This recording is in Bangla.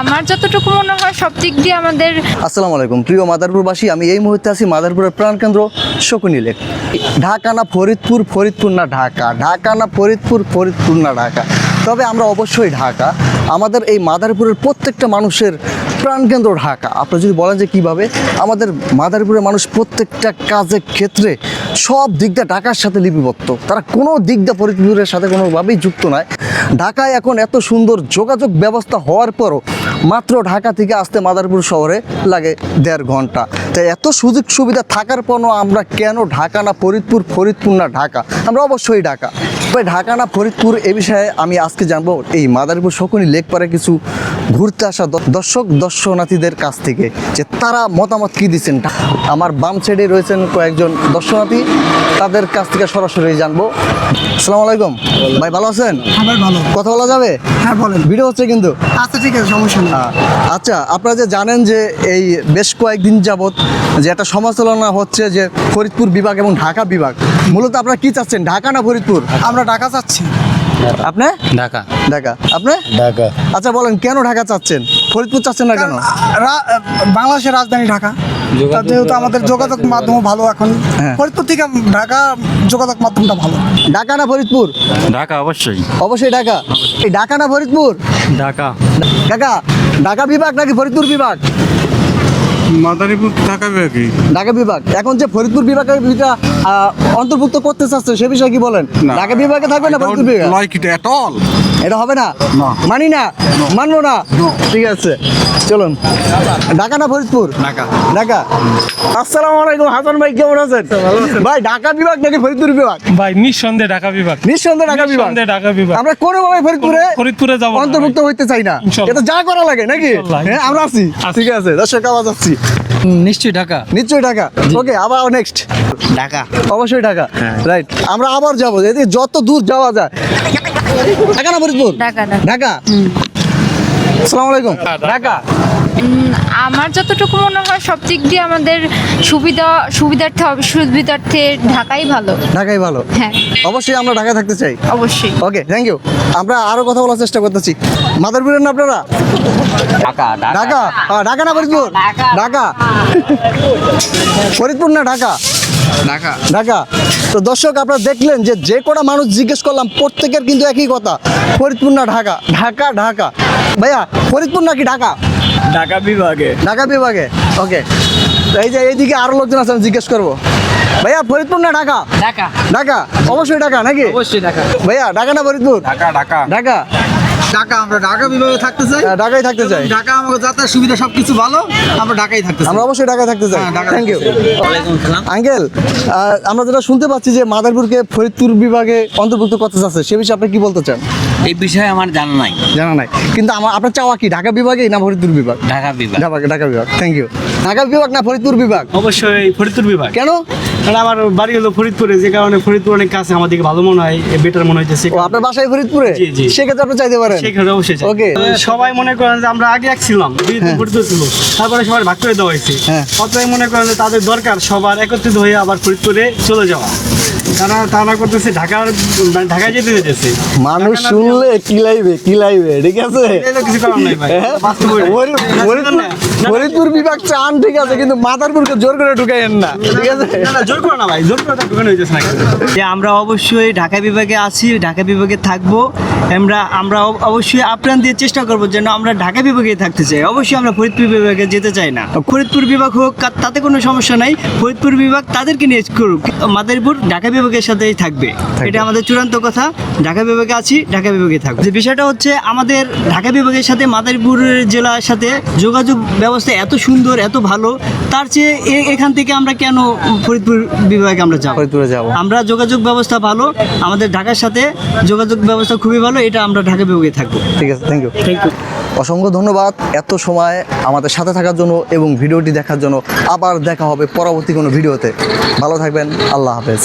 আমার যতটুকু মনে হয় সব দিক দিয়ে আমাদের আসসালামু আলাইকুম। প্রিয় মাদারপুরবাসী, আমি এই মুহূর্তে আছি মাদারপুরের প্রাণকেন্দ্র শকুনি লেক। ঢাকা না ফরিদপুর ফরিদপুর না ঢাকা। ঢাকা না ফরিদপুর ফরিদপুর না ঢাকা। তবে আমরা অবশ্যই ঢাকা। আমাদের এই মাদারপুরের প্রত্যেকটা মানুষের প্রাণকেন্দ্র ঢাকা। আপনি যদি বলেন যে কীভাবে, আমাদের মাদারপুরের মানুষ প্রত্যেকটা কাজের ক্ষেত্রে সব দিকটা ঢাকার সাথে লিপিবদ্ধ। তারা কোনো দিকটা ফরিদপুরের সাথে কোনোভাবেই যুক্ত নয়। ঢাকায় এখন এত সুন্দর যোগাযোগ ব্যবস্থা হওয়ার পরও মাত্র ঢাকা থেকে আসতে মাদারপুর শহরে লাগে দেড় ঘণ্টা। তাই এত সুযোগ সুবিধা থাকার পরও আমরা কেন ঢাকা না, ফরিদপুর ফরিদপুর না ঢাকা? আমরা অবশ্যই ঢাকা। তবে ঢাকা না ফরিদপুর এ বিষয়ে আমি আজকে জানব এই মাদারীপুর শকুনি লেক পারে কিছু ঘুরতে আসা দর্শক দর্শনার্থীদের কাছ থেকে যে তারা মতামত কি দিচ্ছেন। আমার বাম সাইডে রয়েছেন কয়েকজন দর্শনার্থী তাদের কাছ থেকে সরাসরি জানব। আসসালামু আলাইকুম। ভাই ভালো আছেন? ভালো। কথা বলা যাবে? হ্যাঁ বলেন। ভিডিও হচ্ছে কিন্তু। আচ্ছা ঠিক আছে সমস্যা আচ্ছা আপনারা যে জানেন যে এই বেশ কয়েকদিন যাবৎ যে একটা সমালোচনা হচ্ছে যে ফরিদপুর বিভাগ এবং ঢাকা বিভাগ মূলত আপনারা কি চাচ্ছেন ঢাকা না ফরিদপুর? আমরা ঢাকা চাচ্ছি। আপনি? ঢাকা। ঢাকা। আপনি? ঢাকা। আচ্ছা বলেন কেন ঢাকা চাচ্ছেন? ফরিদপুর চাচ্ছেন না কেন? রা- বাংলাদেশের রাজধানী ঢাকা। যেহেতু আমাদের যোগাযোগ মাধ্যম ভালো এখন। হ্যাঁ। ফরিদপুর থেকে ঢাকা যোগাযোগ মাধ্যমটা ভালো। ঢাকা না ফরিদপুর? ঢাকা অবশ্যই। অবশ্যই ঢাকা। এই ঢাকা না ফরিদপুর? ঢাকা। ঢাকা। ঢাকা বিভাগ নাকি ফরিদপুর বিভাগ? মাদারীপুর ঢাকা বিভাগে ঢাকা বিভাগ। এখন যে ফরিদপুর বিভাগের অন্তর্ভুক্ত করতে চাচ্ছে সে বিষয়ে কি বলেন? ঢাকা বিভাগে থাকবে না ফরিদপুর বিভাগ? লাইক ইট এট অল এটা হবে না। মানি না? মানবো না? ঠিক আছে। চলুন। ঢাকা না ফরিদপুর? ঢাকা। ঢাকা। আসসালামু আলাইকুম হাসান ভাই কেমন আছেন? ভাই ঢাকা বিভাগ নাকি ফরিদপুর বিভাগ? ভাই নিঃসন্দেহে ঢাকা বিভাগ। নিঃসন্দেহে ঢাকা বিভাগ? নিঃসন্দেহে ঢাকা বিভাগ। আমরা কোনোভাবে ফরিদপুরে ফরিদপুরে যাব অন্তর্ভুক্ত হইতে চাই না। এটা যা করা লাগে নাকি? হ্যাঁ আমরা আছি। আছি। ঠিক আছে দর্শক আওয়াজ আসছি নিশ্চয়ই ঢাকা। নিশ্চয়ই ঢাকা। ওকে আবার নেক্সট ঢাকা। অবশ্যই ঢাকা। রাইট আমরা আবার যাব। এদিকে যত দূর যাওয়া যায়। ঢাকা না ফরিদপুর? ঢাকা, ঢাকা। ঢাকা আসসালামু আলাইকুম। ঢাকা। আমার যতটুকু মনে হয় সব দিক দিয়ে আমাদের সুবিধা সুবিধার্থে সুবিধার্থে ঢাকাই ভালো। ঢাকাই ভালো। হ্যাঁ। অবশ্যই আমরা ঢাকায় থাকতে চাই। অবশ্যই। ওকে থ্যাংক ইউ আমরা আরও কথা বলার চেষ্টা করতেছি। মাদারপুরের না আপনারা? ঢাকা ঢাকা। হ্যাঁ, ঢাকা না ফরিদপুর? ঢাকা। ফরিদপুর না ঢাকা? ঢাকা। ঢাকা। তো দর্শক আপনারা দেখলেন যে যে কটা মানুষ জিজ্ঞেস করলাম প্রত্যেকের কিন্তু একই কথা। ফরিদপুর না ঢাকা? ঢাকা ঢাকা। ভাইয়া ফরিদপুর নাকি ঢাকা? ঢাকা বিভাগে। ঢাকা বিভাগে? ওকে এই যে এইদিকে আরও লোকজন আছে আমি জিজ্ঞেস করব। ভাইয়া ফরিদপুর না ঢাকা? ঢাকা। ঢাকা? অবশ্যই ঢাকা নাকি? অবশ্যই ঢাকা। ভাইয়া ঢাকা না ফরিদপুর? ঢাকা ঢাকা। ঢাকা? ঢাকা আমরা ঢাকা বিভাগে থাকতে চাই। হ্যাঁ, ঢাকায় থাকতে চাই। ঢাকা আমাদের যাতায়াত সুবিধা সবকিছু ভালো আমরা ঢাকাই থাকতে চাই। আমরা অবশ্যই ঢাকায় থাকতে চাই। হ্যাঁ, থ্যাংক ইউ আঙ্কেল আমরা যেটা শুনতে পাচ্ছি যে মাদারপুরকে ফরিদপুর বিভাগে অন্তর্ভুক্ত করতে চাচ্ছে সে বিষয়ে আপনি কি বলতে চান? এই বিষয়ে আমার জানা নাই। জানা নাই। কিন্তু আমার আপনার চাওয়া কি ঢাকা বিভাগে না ফরিদপুর বিভাগ? ঢাকা বিভাগ। ঢাকা ঢাকা বিভাগ। থ্যাংক ইউ ঢাকা বিভাগ না ফরিদপুর বিভাগ? অবশ্যই ফরিদপুর বিভাগ। কেন? কারণ আমার বাড়ি হলো ফরিদপুরে যে কারণে ফরিদপুর অনেক কাছে আমাদেরকে ভালো মনে হয় বেটার মনে হইতেছে। ও আপনার বাসায় ফরিদপুরে? জি, জি। সেক্ষেত্রে আপনি চাইতে পারেন। সেখানে অবশ্যই। Okay. সবাই মনে করেন যে আমরা আগে এক ছিলাম ফরিদপুর ছিল। তারপরে সবার ভাগ করে দেওয়া হয়েছে। হ্যাঁ। অতএব মনে করেন যে তাদের দরকার সবার একত্রিত হয়ে আবার ফরিদপুরে চলে যাওয়া। তারা তারা করতেছে ঢাকার মানে ঢাকায় যেতে যেতেছে মানুষ শুনলে কি লাইবে কিলাইবে কিলাইবে ঠিক আছে? কিছু করার নাই ভাই। হ্যাঁ? বাস্তব ফরিদপুর বিভাগ চান ঠিক আছে কিন্তু মাদারপুরকে জোর করে ঢুকাইয়েন না ঠিক আছে? না, না, জোর করো না ভাই জোর করে ঢুকানো হইতেছে না যে আমরা অবশ্যই ঢাকা বিভাগে আছি ঢাকা বিভাগে থাকব। আমরা আমরা অবশ্যই আপ্রাণ দিয়ে চেষ্টা করব যেন আমরা ঢাকা বিভাগে থাকতে চাই। অবশ্যই আমরা ফরিদপুর বিভাগে যেতে চাই না। ফরিদপুর বিভাগ হোক তাতে কোনো সমস্যা নাই। ফরিদপুর বিভাগ তাদেরকে নিয়ে করুক। মাদারীপুর ঢাকা বিভাগের সাথেই থাকবে। এটা আমাদের চূড়ান্ত কথা। ঢাকা বিভাগে আছি ঢাকা বিভাগে থাকব। যে বিষয়টা হচ্ছে আমাদের ঢাকা বিভাগের সাথে মাদারীপুর জেলার সাথে যোগাযোগ ব্যবস্থা এত সুন্দর এত ভালো। তার চেয়ে এখান থেকে আমরা কেন ফরিদপুর বিভাগে আমরা যাব? ফরিদপুরে যাব। আমরা যোগাযোগ ব্যবস্থা ভালো আমাদের ঢাকার সাথে যোগাযোগ ব্যবস্থা খুবই ভালো এটা আমরা ঢাকা বিভাগে থাকব। ঠিক আছে থ্যাংক ইউ থ্যাংক ইউ অসংখ্য ধন্যবাদ এত সময় আমাদের সাথে থাকার জন্য এবং ভিডিওটি দেখার জন্য। আবার দেখা হবে পরবর্তী কোনো ভিডিওতে। ভালো থাকবেন আল্লাহ হাফেজ।